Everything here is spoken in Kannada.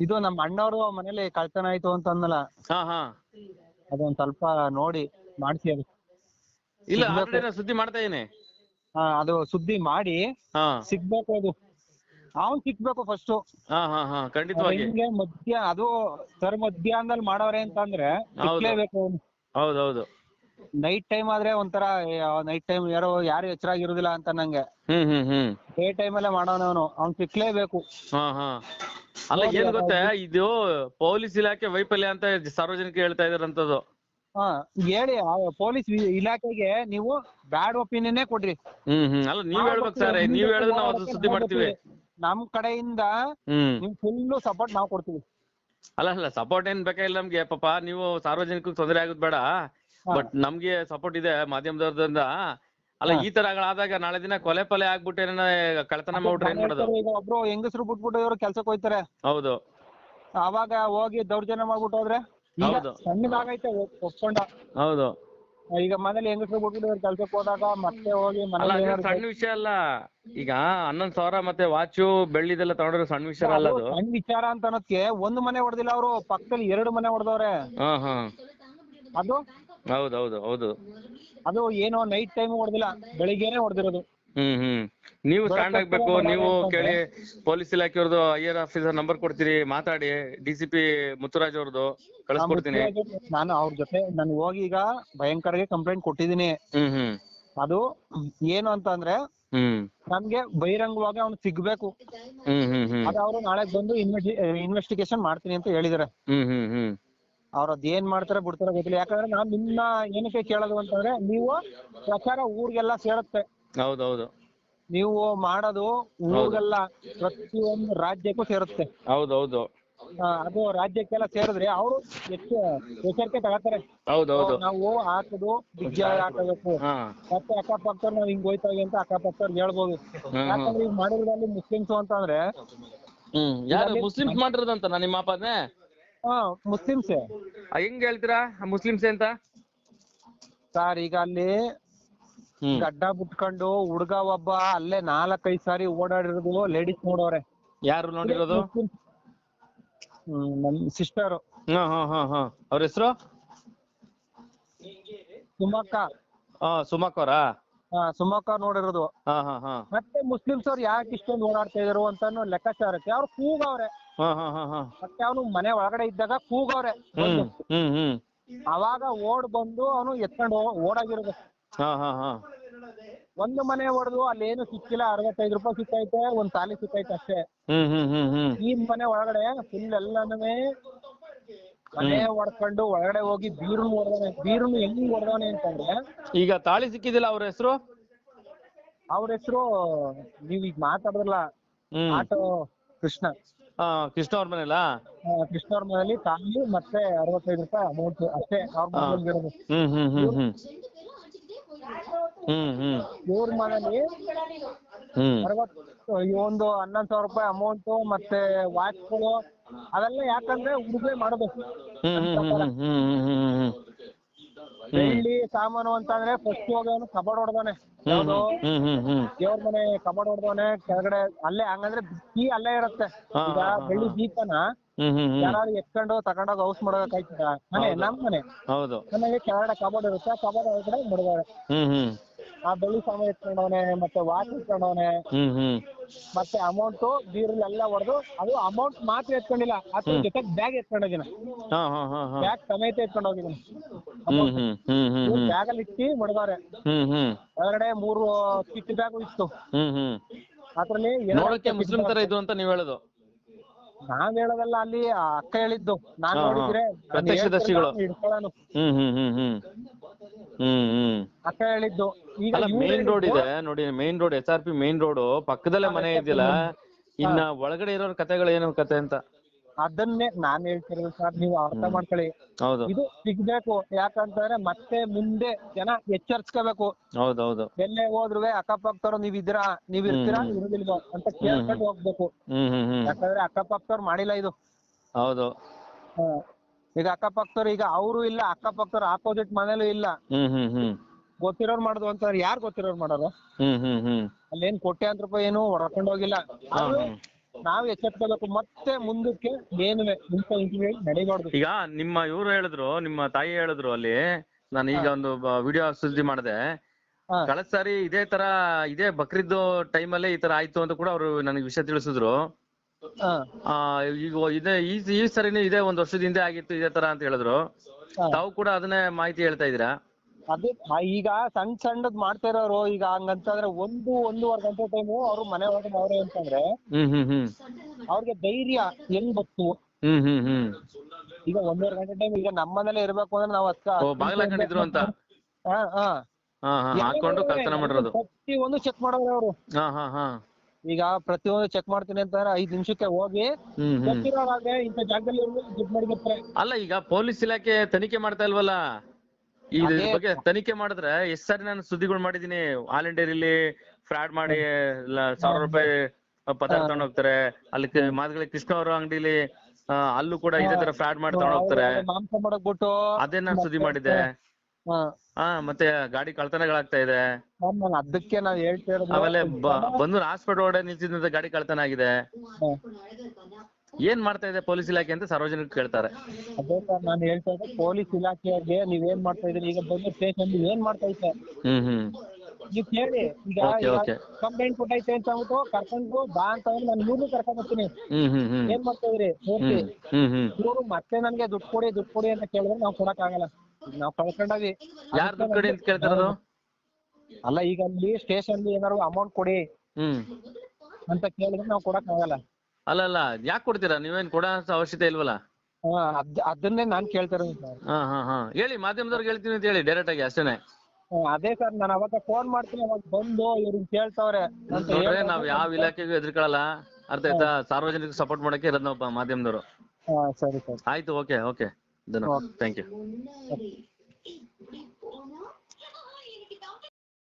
ಇದು ನಮ್ಮ ಅಣ್ಣವ್ರು ಮನೇಲಿ ಕಳ್ತನ ಆಯ್ತು ಅಂತ ಅಂದಲ್ಲ ಹಾ ಹಾ. ಅದೊಂದ್ ಸ್ವಲ್ಪ ನೋಡಿ ಮಾಡ್ಸಿ ಅದು. ಇಲ್ಲ ಸಿಗ್ಬೇಕು. already ನಾನು ಸುದ್ದಿ ಮಾಡ್ತಾ ಇದೀನಿ. ಹಾ ಅದು ಸುದ್ದಿ ಮಾಡಿ ಹಾ. ಸಿಗ್ಬೇಕು ಅದು. ಅವ್ನ್ ಸಿಕ್ಬೇಕು ಫಸ್ಟ್ ಹಾ ಹಾ ಹಾ ಖಂಡಿತವಾಗಿ. ಹಿಂಗೆ ಮಧ್ಯ ಅದು ಸರ್ ಮಧ್ಯಾಹ್ನದಲ್ಲಿ ಮಾಡವ್ರೆ ಅಂತಂದ್ರೆ ಹೌದು. ಹೌದೌದು. ನೈಟ್ ಟೈಮ್ ಆದ್ರೆ ಒಂಥರ ನೈಟ್ ಟೈಮ್ ಯಾರೋ ಯಾರು ಎಚ್ಚರಾಗಿರುದಿಲ್ಲ ಅಂತ ನಂಗೆ. ಹ್ಮ್ ಹ್ಮ್ ಹ್ಮ್. ಡೇ ಟೈಮ್ ಅಲ್ಲೇ ಮಾಡೋನವನು. ಅವ್ನ್ ಸಿಕ್ಲೇಬೇಕು. ಹಾ ಹಾ. ಅಲ್ಲ ಏನ್ ಗೊತ್ತಾ? ಇದು ಪೊಲೀಸ್ ಇಲಾಖೆ ವೈಫಲ್ಯ ಅಂತ ಸಾರ್ವಜನಿಕ ಹೇಳ್ತಾ ಇದಾರಂತದ್ದು ಹಾ ಹೇಳಿ ಪೊಲೀಸ್ ಇಲಾಖೆಗೆ ನೀವು ಬ್ಯಾಡ್ ಒಪಿನಿಯನ್ ಕೊಡ್ರಿ. ಹ್ಮ್ ಹ್ಮ್. ಅಲ್ಲ ನೀವ್ ಹೇಳ್ಬೇಕು ಸರ್ ನೀವ್ ಹೇಳಿದ್ರೆ ನಾವು ಅದು ಸುದ್ದಿ ಮಾಡ್ತೀವಿ. ನಮ್ ಕಡೆಯಿಂದ ಹ್ಮ್. ನಿಮ್ ಫುಲ್ ಸಪೋರ್ಟ್ ನಾವ್ ಕೊಡ್ತೀವಿ. ಅಲ್ಲ ಅಲ್ಲ ಸಪೋರ್ಟ್ ಏನ್ ಬೇಕಾಗಿಲ್ಲ ನಮ್ಗೆ? ಪಾಪ ನೀವು ಸಾರ್ವಜನಿಕ ತೊಂದರೆ ಆಗೋದ್ ಬೇಡ. ಬಟ್ ನಮ್ಗೆ ಸಪೋರ್ಟ್ ಇದೆ ಮಾಧ್ಯಮದವ್ರದಿಂದ ಅಲ್ಲ ಈ ತರಗಳಾದಾಗ ನಾಳೆ ದಿನ ಕೊಲೆ ಪಲೆ ಆಗ್ಬಿಟ್ಟು ಏನಾರ ಕಳ್ತನ ಮಾಡ್ಬಿಟ್ರೆ ಏನ್ ಮಾಡೋದು? ಈಗ ಒಬ್ರು ಹೆಂಗಸರು ಬಿಟ್ಬಿಟ್ಟು ಇವ್ರು ಕೆಲ್ಸಕ್ಕೆ ಹೋಯ್ತಾರೆ. ಹೌದು. ಅವಾಗ ಹೋಗಿ ದೌರ್ಜನ್ಯ ಮಾಡ್ಬಿಟ್ಟು ಹೋದ್ರೆ ಈಗ ಹೌದು. ಸಣ್ಣದಾಗೈತೆ ಒಪ್- ಒಪ್ಕೊಂಡ ಹೌದು. ಈಗ ಮನೇಲಿ ಹೆಂಗಸರು ಬಿಟ್ಬಿಟ್ಟು ಇವ್ರು ಕೆಲ್ಸಕ್ಕೆ ಹೋದಾಗ ಮತ್ತೆ ಹೋಗಿ ಅಲ್ಲ ಮನೇಲಿ ಅದು ಏನಾದ್ರು ಸಣ್ಣ ವಿಷಯ ಅಲ್ಲ. ಈಗ ಹನ್ನೊಂದ್ ಸಾವಿರ ಮತ್ತೆ ವಾಚು ಬೆಳ್ಳಿದೆಲ್ಲ ತಗೊಂಡ್ರೆ ಸಣ್ಣ ವಿಷಯ ಅಲ್ಲ ಅದು ಸಣ್ಣ ವಿಚಾರ ಅಂತ ಅನ್ನೋದಕ್ಕೆ ಒಂದು ಮನೆ ಹೊಡೆದಿಲ್ಲ ಅವರು ಪಕ್ಕದಲ್ಲಿ ಎರಡು ಮನೆ ಹೊಡೆದವ್ರೆ. ಹಾ ಹಾ. ಅದು? ಹೌದು ಹೌದು. ಹೌದು ಅದು ಏನೋ ನೈಟ್ ಟೈಮ್ ಹೊಡೆದಿಲ್ಲ ಬೆಳಿಗ್ಗೆನೆ ಹೊಡೆದಿರೋದು. ಹ್ಮ್ ಹ್ಮ್. ನೀವು ಸ್ಟ್ಯಾಂಡ್ ಆಗ್ಬೇಕು ನೀವು ಕೇಳಿ ಪೊಲೀಸ್ ಇಲಾಖೆಯವ್ರದ್ದು ಐ ಆರ್ ಆಫೀಸರ್ ನಂಬರ್ ಕೊಡ್ತೀರಿ ಮಾತಾಡಿ. ಡಿ ಸಿ ಪಿ ಮುತ್ತುರಾಜ್ ಅವ್ರದ್ದು ಕಳಿಸ್ಕೊಡ್ತೀನಿ. ನಾನು ಅವ್ರ ಜೊತೆ ನಾನು ಹೋಗಿ ಈಗ ಭಯಂಕರಗೆ ಕಂಪ್ಲೇಂಟ್ ಕೊಟ್ಟಿದ್ದೀನಿ. ಹ್ಮ್ ಹ್ಮ್. ಅದು ಏನು ಅಂತಂದ್ರೆ ಹ್ಮ್. ನಮ್ಗೆ ಬಹಿರಂಗವಾಗಿ ಅವ್ನು ಸಿಗ್ಬೇಕು. ಹ್ಮ್ ಹ್ಮ್ ಹ್ಮ್. ಅದು ಅವರು ನಾಳೆ ಬಂದು ಇನ್ವೆಸ್ಟಿಗೇಷನ್ ಮಾಡ್ತೀನಿ ಅಂತ ಹೇಳಿದಾರೆ. ಹ್ಮ್ ಹ್ಮ್ ಹ್ಮ್. ಅವ್ರ ಅದ್ ಏನ್ ಮಾಡ್ತಾರೆ ಬಿಡ್ತಾರೆ ಗೊತ್ತಿಲ್ಲ. ಯಾಕಂದ್ರೆ ನಾನ್ ನಿಮ್ನ ಏನಕ್ಕೆ ಕೇಳೋದು ಅಂತಂದ್ರೆ ನೀವು ಪ್ರಚಾರ ಊರಿಗೆಲ್ಲ ಸೇರುತ್ತೆ. ಹೌದೌದು. ನೀವು ಮಾಡೋದು ಊರಿಗೆಲ್ಲ ಪ್ರತಿಯೊಂದು ರಾಜ್ಯಕ್ಕೂ ಸೇರುತ್ತೆ. ಹೌದೌದು. ಆ, ಅದು ರಾಜ್ಯಕ್ಕೆಲ್ಲ ಸೇರಿದ್ರೆ ಅವರು ಹೆಚ್ಚು ಎಚ್ಚರಿಕೆ ತಗೋತಾರೆ. ಹೌದೌದು. ನಾವು ಹಾಕುದು ಬಿಜ್ಜ ಹಾಕಬೇಕು ಹಾ. ಮತ್ತೆ ಅಕ್ಕಪಕ್ಕ ನಾವ್ ಹಿಂಗ್ ಹೋಯ್ತಾವೆ ಅಂತ ಅಕ್ಕಪಕ್ಕವ್ರಿಗೆ ಹೇಳ್ಬೋದು. ಹ್ಮ್. ಯಾಕಂದ್ರೆ ಈಗ ಮಾಡಿರೋದ್ರಲ್ಲಿ ಮುಸ್ಲಿಮ್ಸ್ ಅಂತಂದ್ರೆ ಹ್ಮ್ ಯಾರು ಮುಸ್ಲಿಮ್ಸ್ ಮಾಡಿರೋದಂತ ನಿಮ್ಮ ಅಪ್ಪನೇ ಹಾ ಮುಸ್ಲಿಮ್ಸೇ. ಹೆಂಗ್ ಹೇಳ್ತೀರಾ ಮುಸ್ಲಿಮ್ಸ್ ಅಂತ? ಸರ್ ಈಗ ಅಲ್ಲಿ ಹ್ಮ್. ಗಡ್ಡ ಬಿಟ್ಕೊಂಡು ಹುಡ್ಗ ಒಬ್ಬ ಅಲ್ಲೇ ನಾಲ್ಕೈದ್ ಸಾರಿ ಓಡಾಡಿರೋದು ಲೇಡೀಸ್ ನೋಡವ್ರೆ ಯಾರು ನೋಡಿರೋದು? ಹ್ಮ್ ನಮ್ ಸಿಸ್ಟರ್ ಹಾ ಹಾ ಹಾ ಹಾ. ಅವ್ರ ಹೆಸರು? ಸುಮಕ್ಕ. ಹಾ ಸುಮಕ್ ಅವರಾ? ಹಾ ಸುಮಕ್ಕ ನೋಡಿರೋದು. ಹಾ ಹಾ ಹಾ. ಮತ್ತೆ ಮುಸ್ಲಿಮ್ಸ್ ಅವ್ರು ಯಾಕೆ ಇಷ್ಟೊಂದು ಓಡಾಡ್ತಾ ಇದ್ರು ಅಂತ ಲೆಕ್ಕಾಚಾರಕ್ಕೆ ಅವ್ರು ಕೂಗವ್ರೆ ಮತ್ತೆ ಅವನು ಮನೆ ಒಳಗಡೆ ಇದ್ದಾಗ ಕೂಗವ್ರೆ ಹ್ಮ್ ಹ್ಮ್ ಹ್ಮ್. ಅವಾಗ ಓಡ್ ಬಂದು ಅವನು ಎತ್ಕೊಂಡು ಓಡಾಗಿರೋದು. ಹಾ ಹಾ ಹಾ. ಒಂದು ಮನೆ ಹೊಡೆದು ಅಲ್ಲಿ ಏನು ಸಿಕ್ಕಿಲ್ಲ. ಅರವತ್ತೈದು ರೂಪಾಯಿ ಸಿಕ್ಕೈತೆ ಒಂದ್ ತಾಲಿ ಸಿಕ್ಕೈತೆ ಅಷ್ಟೇ. ಹ್ಮ್ ಹ್ಮ್ ಹ್ಮ್ ಹ್ಮ್. ಈ ಮನೆ ಒಳಗಡೆ ಫುಲ್ ಎಲ್ಲಾನು ಮನೆ ಹೊಡ್ಕೊಂಡು ಒಳಗಡೆ ಹೋಗಿ ಬೀರು ಹೊಡೆದವನೆ ಬೀರುನು ಹೆಂಗ್ ಹೊಡೆದವನೆ ಅಂತಂದ್ರೆ ಈಗ ತಾಳಿ ಸಿಕ್ಕಿದಿಲ್ಲ ಅವ್ರ ಹೆಸರು? ಅವ್ರ ಹೆಸರು ನೀವ್ ಈಗ ಮಾತಾಡಿದ್ರಲ್ಲ. ಹ್ಮ್. ಆಟೋ ಕೃಷ್ಣ. ಕೃಷ್ಣ ಅವ್ರ ಮನೇಲಾ? ಕೃಷ್ಣ ಅವ್ರ ಮನೇಲಿ ತಾಯಿ ಮತ್ತೆ ಅರವತ್ತೈದು ರೂಪಾಯಿ ಅಮೌಂಟ್ ಅಷ್ಟೇ ಅವ್ರ ಮನೇಲಿ ಇರೋದು. ಹ್ಮ್ ಹ್ಮ್ ಹ್ಮ್ ಹ್ಮ್. ಹ್ಮ್ ಹ್ಮ್. ಇವ್ರ ಮನೇಲಿ ಹ್ಮ್. ಅರವತ್ತು ಒಂದು ಹನ್ನೊಂದು ಸಾವಿರ ರೂಪಾಯಿ ಅಮೌಂಟ್ ಮತ್ತೆ ವಾಚ್ಗಳು ಅವೆಲ್ಲ ಯಾಕಂದ್ರೆ ಉಡುಗೆ ಮಾಡೋದು. ಹ್ಮ್ ಹ್ಮ್ ಹ್ಮ್ ಹ್ಮ್ ಹ್ಮ್ ಹ್ಮ್ ಹ್ಮ್. ಬೆಳ್ಳಿ ಸಾಮಾನು ಅಂತಂದ್ರೆ ಫಸ್ಟ್ ಹೋಗಿ ಕಬಾಡ್ ಹೊಡ್ದವನೆ. ಯಾವ್ದು? ದೇವ್ರ ಮನೆ ಕಬಾಡ್ ಹೊಡೆದವನೆ ಕೆಳಗಡೆ ಅಲ್ಲೇ ಹಂಗಂದ್ರೆ ಕೀ ಅಲ್ಲೇ ಇರುತ್ತೆ. ಈಗ ಬೆಳ್ಳಿ ದೀಪನ ಯಾರು ಎತ್ಕೊಂಡು ತಗೊಂಡೋಗಿ ಹೌಸ್ ಮಾಡೋದಕ್ಕಾಯ್ತದ ಮನೆ ನಮ್ ಮನೆ. ಹೌದು. ಮನೆಗೆ ಕೆಳಗಡೆ ಕಬಾಡ್ ಇರುತ್ತೆ ಕಬಾಡ್ ಒಳಗಡೆ ಹ್ಮ್. ಆ ಬೆಳ್ಳಿ ಸಾಮಾನು ಎತ್ಕೊಂಡವನೆ ಮತ್ತೆ ವಾಚ್ ಎತ್ಕೊಂಡವನೆ ಹ್ಮ್ ಹ್ಮ್. ಮತ್ತೆ ಅಮೌಂಟ್ ಬೀರಲ್ಲೆಲ್ಲ ಹೊಡೆದು ಅದು ಅಮೌಂಟ್ ಮಾತ್ರ ಎತ್ಕೊಂಡಿಲ್ಲ ಅದ್ರ ಜೊತೆ ಬ್ಯಾಗ್ ಎತ್ಕೊಂಡೋಗಿನ ಹಾ ಹಾ ಹಾ ಹಾ. ಬ್ಯಾಗ್ ಸಮೇತ ಎತ್ಕೊಂಡು ಹೋಗಿದ್ದೀನಿ ಹ್ಮ್ ಹ್ಮ್ ಹ್ಮ್ ಹ್ಮ್. ಹ್ಮ್ ಬ್ಯಾಗ್ ಅಲ್ಲಿ ಇಟ್ಟಿ ಮಡಗವ್ರೆ ಹ್ಮ್ ಹ್ಮ್. ಒಳಗಡೆ ಮೂರು ಕಿಟ್ ಬ್ಯಾಗು ಇತ್ತು. ಹ್ಮ್ ಹ್ಮ್. ಅದ್ರಲ್ಲಿ ನೋಡಕ್ಕೆ ಮುಸ್ಲಿಂ ತರ ಇದು ಅಂತ ನೀವ್ ಹೇಳೋದು. ನಾವ್ ಹೇಳೋದಲ್ಲ ಅಲ್ಲಿ ಆ ಅಕ್ಕ ಹೇಳಿದ್ದು. ನಾನ್ ಹಾ, ಹಾ. ನೋಡಿದ್ರೆ ನಾನ್ ಪ್ರತ್ಯಕ್ಷದರ್ಶಿಗಳು. ಹಿಡ್ಕೊಳ್ಳೋನು. ಹ್ಮ್ ಹ್ಮ್ ಹ್ಮ್ ಹ್ಮ್. ಹ್ಮ್ ಹ್ಮ್. ಅಕ್ಕ ಹೇಳಿದ್ದು. ಈಗ ಅಲ್ಲ ಇವ್ರು ಮೇನ್ ರೋಡ್ ಹೇಳಿದ್ದು, ಇದೆ ನೋಡಿ main road S R P main road ಪಕ್ಕದಲ್ಲೇ ಮನೆ ಇದೆಯಲ್ಲ ಇನ್ನ ಒಳಗಡೆ ಇರೋರ್ ಕಥೆಗಳು ಏನು ಕತೆ ಅಂತ? ಅದನ್ನೇ ನಾನ್ ಹೇಳ್ತಿರೋದು ಸರ್ ನೀವು ಅರ್ಥ ಮಾಡ್ಕೊಳ್ಳಿ. ಹೌದು. ಇದು ಸಿಗ್ಬೇಕು ಯಾಕಂತಂದ್ರೆ ಮತ್ತೆ ಮುಂದೆ ಜನ ಎಚ್ಚರಿಸ್ಕೋಬೇಕು. ಹೌದೌದು. ಎಲ್ಲೇ ಹೋದ್ರು ಅಕ್ಕಪಕ್ಕದವ್ರು ನೀವ್ ಇದ್ದೀರಾ ನೀವ್ ಇರ್ತೀರಾ ಹ್ಮ್. ಇರುದಿಲ್ವೋ ಅಂತ ಕೇಳ್ಕೊಂಡು ಹೋಗ್ಬೇಕು. ಹ್ಮ್ ಹ್ಮ್ ಹ್ಮ್. ಯಾಕಂದ್ರೆ ಅಕ್ಕಪಕ್ಕದವ್ರು ಮಾಡಿಲ್ಲ ಇದು. ಹೌದು. ಹಾ. ಈಗ ಅಕ್ಕಪಕ್ಕದವ್ರು ಈಗ ಅವರು ಇಲ್ಲ ಅಕ್ಕಪಕ್ಕದವ್ರು ಆಪೋಸಿಟ್ ಮನೇಲೂ ಇಲ್ಲ. ಹ್ಮ್ ಹ್ಮ್ ಹ್ಮ್. ಗೊತ್ತಿರೋರು ಮಾಡುದು ಅಂತಂದ್ರೆ ಯಾರು ಗೊತ್ತಿರೋರು ಮಾಡೋರು ಹ್ಮ್ ಹ್ಮ್ ಹ್ಮ್. ಅಲ್ಲೇನ್ ಕೋಟ್ಯಾಂತರ ರೂಪಾಯಿ ಏನು ಹೊಡ್ಕೊಂಡು ಹೋಗಿಲ್ಲ. ಅದು. ನಾವ್ ಎಚ್ಚೆತ್ಕೋಬೇಕು ಮತ್ತೆ ಮುಂದಕ್ಕೆ ಇಂಟರ್ವ್ಯೂ ನಡಿಬಾರ್ದು. ಈಗ ನಿಮ್ಮ ಇವ್ರು ಹೇಳಿದ್ರು ನಿಮ್ಮ ತಾಯಿ ಹೇಳಿದ್ರು ಅಲ್ಲಿ ನಾನು ಈಗ ಒಂದು ವಿಡಿಯೋ ಸುದ್ದಿ ಮಾಡಿದೆ. ಹಾ. ಕಳೆದ ಸಾರಿ ಇದೇ ತರ ಇದೇ ಬಕ್ರಿದ್ದು ಟೈಮಲ್ಲೇ ಈ ತರ ಆಯ್ತು ಅಂತ ಕೂಡ ಅವರು ನನಗೆ ವಿಷಯ ತಿಳಿಸಿದ್ರು. ಹಾ. ಆ ಈಗ ಇದೇ ಈ ಈ ಸರಿನೇ ಇದೇ ಒಂದ್ ವರ್ಷದ ಹಿಂದೆ ಆಗಿತ್ತು ಇದೇ ತರ ಅಂತ ಹೇಳಿದ್ರು. ಹಾ. ತಾವು ಕೂಡ ಅದನ್ನೇ ಮಾಹಿತಿ ಹೇಳ್ತಾ ಇದೀರಾ ಅದೇ ಆ ಈಗ ಸಣ್ಣ ಸಣ್ಣದ್ ಮಾಡ್ತಾ ಇರೋರು ಈಗ ಹಂಗಂತಂದ್ರೆ ಒಂದು ಒಂದೂವರೆ ಗಂಟೆ ಟೈಮ್ ಅವ್ರು ಮನೆ ಒಳಗೆ ಅವ್ರೆ ಅಂತಂದ್ರೆ ಹ್ಮ್ ಹ್ಮ್ ಹ್ಮ್. ಅವ್ರಿಗೆ ಧೈರ್ಯ ಹೆಂಗ್ ಬತ್ತು ಹ್ಮ್ ಹ್ಮ್ ಹ್ಮ್. ಈಗ ಒಂದೂವರೆ ಗಂಟೆ ಟೈಮ್ ಈಗ ನಮ್ಮನೇಲೆ ಇರ್ಬೇಕು ಅಂದ್ರೆ ನಾವ್ ಹತ್ತ ಓ ಬಾಗಿಲು ಹಾಕೊಂಡಿದ್ರು ಅಂತ? ಹಾ ಹಾ. ಹಾ ಹಾ ಹಾಕೊಂಡು ಕಳ್ತನ ಮಾಡಿರೋದು. ಪ್ರತಿ ಒಂದು ಚೆಕ್ ಮಾಡೋರು ಅವರು. ಹಾ ಹಾ ಹಾ. ಈಗ ಪ್ರತಿಯೊಂದು ಚೆಕ್ ಮಾಡ್ತೀನಿ ಅಂತಂದ್ರೆ ಐದ್ ನಿಮಿಷಕ್ಕೆ ಹೋಗಿ ಹ್ಮ್ ಹ್ಮ್. ಗೊತ್ತಿರೋರಾಗೆ ಇಂಥ ಜಾಗದಲ್ಲಿ ಇವ್ರು ದುಡ್ಡು ಮಾಡಿರ್ತಾರೆ ಅಲ್ಲ ಈಗ ಪೊಲೀಸ್ ಇಲಾಖೆ ತನಿಖೆ ಮಾಡ್ತಾ ಇಲ್ವಲ್ಲ? ಇದ್ರ ಅದೇ- ಬಗ್ಗೆ ತನಿಖೆ ಮಾಡಿದ್ರೆ ಎಷ್ಟ್ ಸಾರಿ ನಾನು ಸುದ್ದಿಗಳು ಮಾಡಿದೀನಿ ಆಲ್ ಇಂಡಿಯಾದಲ್ಲಿ ಫ್ರಾಡ್ ಮಾಡಿ ಸಾವಿರ ರೂಪಾಯಿ ಪದಾರ್ಥ ತಗೊಂಡ್ ಹೋಗ್ತಾರೆ. ಅಲ್ಲಿ ಕ- ಮಾದಗಳಿ ಕೃಷ್ಣ ಅವರ ಅಂಗಡಿಲಿ ಅಲ್ಲೂ ಕೂಡ ಇದೇ ತರ ಫ್ರಾಡ್ ಮಾಡಿ ತಗೊಂಡ್ ಹೋಗ್ತಾರೆ. ಅದೇ ನಾನ್ ಸುದ್ದಿ ಮಾಡಿದ್ದೆ. ಹಾ. ಹಾ ಮತ್ತೆ ಗಾಡಿ ಕಳ್ತನಗಳಾಗ್ತಾ ಇದೆ. ನಾನು ಅದಕ್ಕೆ ನಾವ್ ಹೇಳ್ತಾ ಇರೋದು ಆಮೇಲೆ ಬಂದು ಹಾಸ್ಪಿಟಲ್ ಒಳಗಡೆ ನಿಂತಿದ್ದಂತ ಗಾಡಿ ಕಳ್ತನ ಆಗಿದೆ. ಏನ್ ಮಾಡ್ತಾ ಇದೆ ಪೊಲೀಸ್ ಇಲಾಖೆ ಅಂತ ಸಾರ್ವಜನಿಕರು ಕೇಳ್ತಾರೆ. ಅದೇ ಸರ್ ನಾನು ಹೇಳ್ತಾ ಇದ್ದೆ ಪೊಲೀಸ್ ಇಲಾಖೆಗೆ ನೀವ್ ಏನ್ ಮಾಡ್ತಾ ಇದ್ರಿ ಈಗ ಬಂದು ಸ್ಟೇಷನ್ ಏನ್ ಮಾಡ್ತಾ ಇದ್ದೆ? ಹ್ಮ್ ಹ್ಮ್. ನೀವ್ ಕೇಳಿ. ಈಗ Okay, okay. ಕಂಪ್ಲೇಂಟ್ ಕೊಟ್ಟೈತೆ ಅಂತ ಅಂದ್ಬಿಟ್ಟು ಕರ್ಕೊಂಡು ಬಾ ಅಂತ ಹೇಳಿ ನಾನು ಇವ್ರನ್ನೂ ಕರ್ಕೊಂಡ್ ಬರ್ತೀನಿ ಹ್ಮ್ ಹ್ಮ್ ಹ್ಮ್. ಏನ್ ಮಾಡ್ತಾ ಇದ್ರಿ ಪೂರ್ತಿ? ಹ್ಮ್ ಹ್ಮ್ ಹ್ಮ್ ಇವ್ರು ಮತ್ತೆ ನನ್ಗೆ ದುಡ್ಡು ಕೊಡಿ ದುಡ್ಡು ಕೊಡಿ ಅಂತ ಕೇಳಿದ್ರೆ ನಾವು ಕೊಡಕ್ ಆಗಲ್ಲ ನಾವ್ ಕಳ್ಕೊಂಡವಿ ಯಾರ್ ದುಡ್ಡು ಕಡೆ ಅಂತ ಕೇಳ್ತಿರೋದು ಅಲ್ಲ ಈಗ ಅಲ್ಲಿ ಸ್ಟೇಷನ್ ಏನಾರು ಅಮೌಂಟ್ ಕೊಡಿ ಹ್ಮ್. ಅಂತ ಕೇಳಿದ್ರೆ ನಾವ್ ಕೊಡಕ್ ಆಗಲ್ಲ. ಅಲ್ಲ ಅಲ್ಲ ಯಾಕೆ ಕೊಡ್ತೀರಾ? ನೀವೇನ್ ಕೊಡೋ ಅವಶ್ಯಕತೆ ಇಲ್ವಲ್ಲ? ಹಾ ಅದ್ ಅದನ್ನೇ ನಾನ್ ಕೇಳ್ತಾ ಸರ್ ಹಾ ಹಾ ಹಾ. ಹೇಳಿ ಮಾಧ್ಯಮದವ್ರಿಗೆ ಹೇಳ್ತೀನಿ ಅಂತ ಹೇಳಿ ಡೈರೆಕ್ಟ್ ಆಗಿ ಅಷ್ಟೇನೆ. ಅದೇ ಸರ್ ನಾನು ಅವಾಗ ಫೋನ್ ಮಾಡ್ತೀನಿ ಅವಾಗ ಬಂದು ಇವ್ರಿಗೆ ಕೇಳ್ತಾವ್ರೆ ಅಂತ ನೋಡ್ರೆ ಹೇಳಿದ್ರೆ ನಾವ್ ಯಾವ ಇಲಾಖೆಗೂ ಎದ್ರಿಕೊಳ್ಳಲ್ಲ ಅರ್ಥ ಆಯ್ತಾ? ಸಾರ್ವಜನಿಕ ಸಪೋರ್ಟ್ ಮಾಡಕ್ಕೆ ಇರೋದ್ ನಾವು ಮಾಧ್ಯಮದವರು. ಹಾ ಸರಿ ಸರ್ ಆಯ್ತು okay okay. Thank you. Okay.